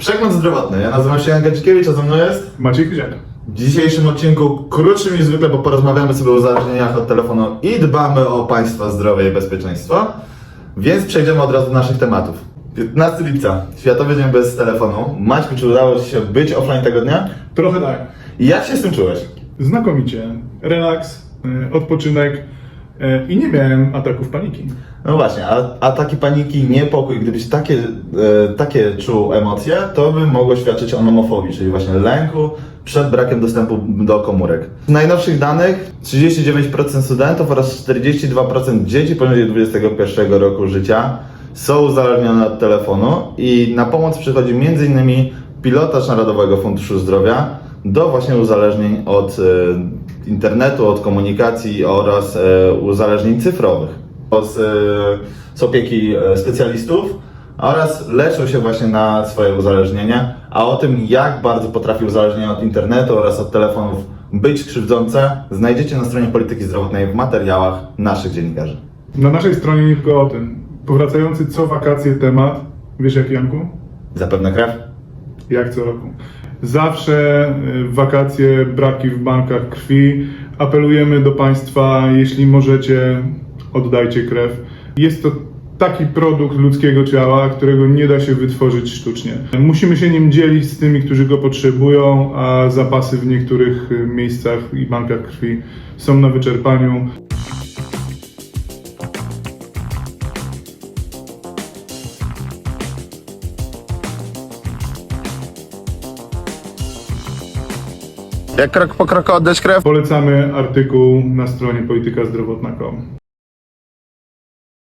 Przegląd zdrowotny. Ja nazywam się Jan Gadzikiewicz, a ze mną jest? Maciej Kryziak. W dzisiejszym odcinku krótszym niż zwykle, bo porozmawiamy sobie o uzależnieniach od telefonu i dbamy o Państwa zdrowie i bezpieczeństwo. Więc przejdziemy od razu do naszych tematów. 15 lipca, Światowy Dzień bez telefonu. Maćku, czy udało Ci się być offline tego dnia? Trochę tak. Jak się z tym czułeś? Znakomicie. Relaks, y, odpoczynek i nie miałem ataków paniki. No właśnie, a ataki paniki, niepokój, gdybyś takie, e, takie czuł emocje, to by mogło świadczyć o nomofobii, czyli właśnie lęku przed brakiem dostępu do komórek. Z najnowszych danych 39% studentów oraz 42% dzieci poniżej 21 roku życia są uzależnione od telefonu i na pomoc przychodzi m.in. pilotaż Narodowego Funduszu Zdrowia do właśnie uzależnień od e, internetu, od komunikacji oraz e, uzależnień cyfrowych z, z opieki e, specjalistów oraz leczą się właśnie na swoje uzależnienia, a o tym jak bardzo potrafi uzależnienie od internetu oraz od telefonów być krzywdzące znajdziecie na stronie polityki zdrowotnej w materiałach naszych dziennikarzy. Na naszej stronie nie tylko o tym. Powracający co wakacje temat. Wiesz jaki, Janku? Zapewne krew? Jak co roku. Zawsze y, wakacje braki w bankach krwi. Apelujemy do Państwa, jeśli możecie, oddajcie krew. Jest to taki produkt ludzkiego ciała, którego nie da się wytworzyć sztucznie. Musimy się nim dzielić z tymi, którzy go potrzebują, a zapasy w niektórych y, miejscach i bankach krwi są na wyczerpaniu. Jak krok po kroku oddać krew? Polecamy artykuł na stronie politykazdrowotna.com.